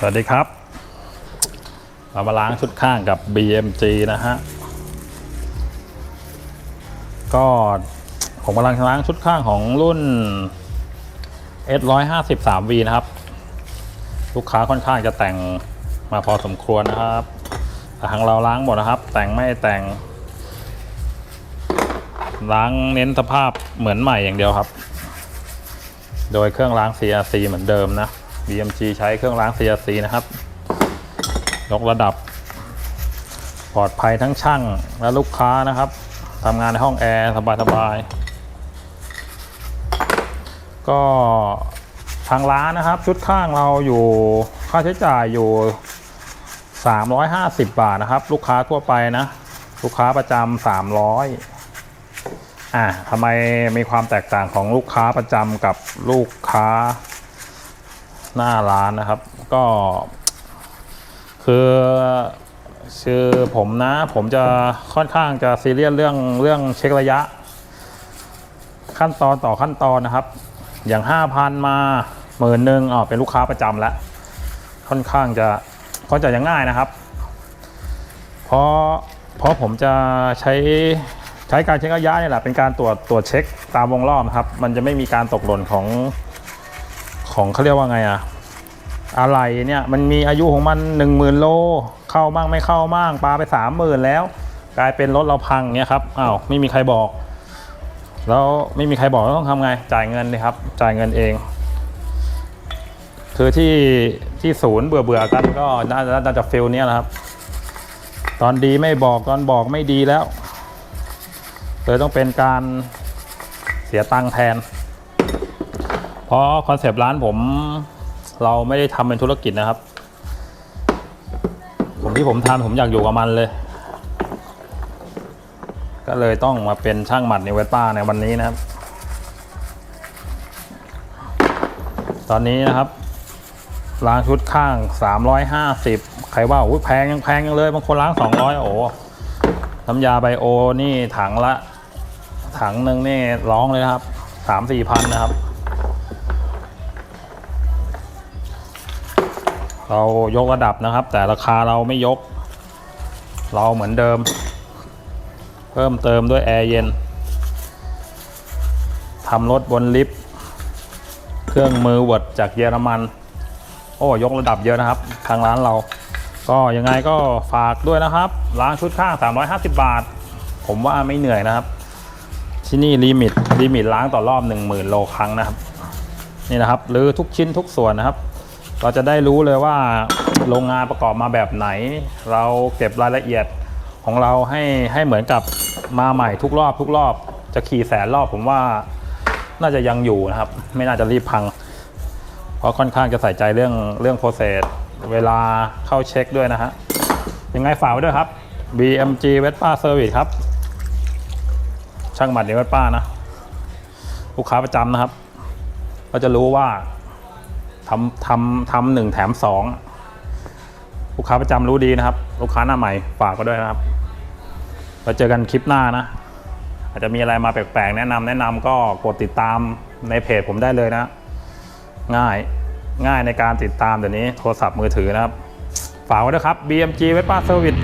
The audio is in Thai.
สวัสดีครับ เรามาล้างชุดข้างกับ BMG นะฮะ ก็ ผมกำลังล้างชุดข้างของรุ่น S153V นะครับ ลูกค้าค่อนข้างจะแต่งมาพอสมควรนะครับทางเราล้างหมดนะครับ แต่งไม่แต่ง ล้างเน้นสภาพเหมือนใหม่อย่างเดียวครับ โดยเครื่องล้าง CRC เหมือนเดิมนะ BMG ใช้เครื่องล้าง CRC นะครับ ยกระดับ ปลอดภัยทั้งช่างและลูกค้านะครับทำงานในห้องแอร์สบายๆ ก็ทางร้านนะครับ ชุดข้างเราอยู่ค่าใช้จ่ายอยู่ 350 บาทนะครับ ลูกค้าทั่วไปนะ ลูกค้าประจำ300อะทำไมมีความแตกต่างของลูกค้าประจำกับลูกค้า หน้าร้านนะครับ ก็ คือคือผมนะ ผมจะค่อนข้างจะซีเรียสเรื่องเรื่องเช็คระยะ ขั้นตอนต่อขั้นตอนนะครับ อย่าง5,000มาหมื่นหนึ่งอ๋อเป็นลูกค้าประจำแล้ว ค่อนข้างจะค่อนจะยังง่ายนะครับ เพราะเพราะผมจะใช้ใช้การเช็คระยะนี่แหละเป็นการตรวจตรวจเช็คตามวงรอบนะครับ มันจะไม่มีการตกหล่นของของเขาเรียกว่าไงอะ อะไรเนี่ยมันมีอายุของมัน 1 0,000 โล เข้ามั่งไม่เข้ามั่งปลาไป 30,000 แล้ว กลายเป็นรถเราพังเนี่ยครับอ้าวไม่มีใครบอก แล้วไม่มีใครบอกต้องทำไงจ่ายเงินเลยครับ จ่ายเงินเอง คือที่ที่ศูนย์เบื่อเบื่อกันก็น่าจะน่าจะฟิลเนี้ยแหละครับ ตอนดีไม่บอกตอนบอกไม่ดีแล้วเลยต้องเป็นการเสียตังค์แทน เพราะคอนเซปต์ร้านผม เราไม่ได้ทำเป็นธุรกิจนะครับ ผมที่ผมทำผมอยากอยู่กับมันเลย ก็เลยต้องมาเป็นช่างหมัดในเวต้าในวันนี้นะครับ ตอนนี้นะครับล้างชุดข้าง 350 ใครว่าอุ้ยแพงยังแพงยังเลยบางคนล้าง 200 โอ้น้ำยาไบโอนี่ถังละ ถังหนึ่งนี่ร้องเลยนะครับ 3 4พันนะครับ เรายกระดับนะครับ แต่ราคาเราไม่ยก เราเหมือนเดิม เพิ่มเติมด้วยแอร์เย็นทำรถบนลิฟต์เครื่องมือเวิร์ดจากเยอรมัน โอ้ยกระดับเยอะนะครับ ทางร้านเรา ก็ยังไงก็ฝากด้วยนะครับล้างชุดข้าง 350 บาท ผมว่าไม่เหนื่อยนะครับ ที่นี่ลิมิตลิมิตล้างต่อรอบ 10,000 โลครั้งนะครับ นี่นะครับหรือทุกชิ้นทุกส่วนนะครับ เราจะได้รู้เลยว่าโรงงานประกอบมาแบบไหน เราเก็บรายละเอียดของเราให้ให้เหมือนกับมาใหม่ทุกรอบ ทุกรอบจะขี่แสนรอบผมว่าน่าจะยังอยู่นะครับ ไม่น่าจะรีบพัง เพราะค่อนข้างจะใส่ใจเรื่องเรื่องโปรเซสเวลาเข้าเช็คด้วยนะฮะยังไงฝากไว้ด้วยครับ BMG v e t p a Service ครับ ช่างหมัดในเวทป้านะ ลูกค้าประจำนะครับ ก็จะรู้ว่า ทำทำทำหนึ่งแถมสองลูกค้าประจำรู้ดีนะครับ ลูกค้าหน้าใหม่ฝากก็ด้วยนะครับเราเจอกันคลิปหน้านะ อาจจะมีอะไรมาแปลกๆ แนะนำแนะนำก็กดติดตามในเพจผมได้เลยนะ ง่ายง่ายในการติดตามเดี๋ยวนี้โทรศัพท์มือถือนะครับ ฝากไว้ด้วยครับ BMG เวทป้าเซอร์วิส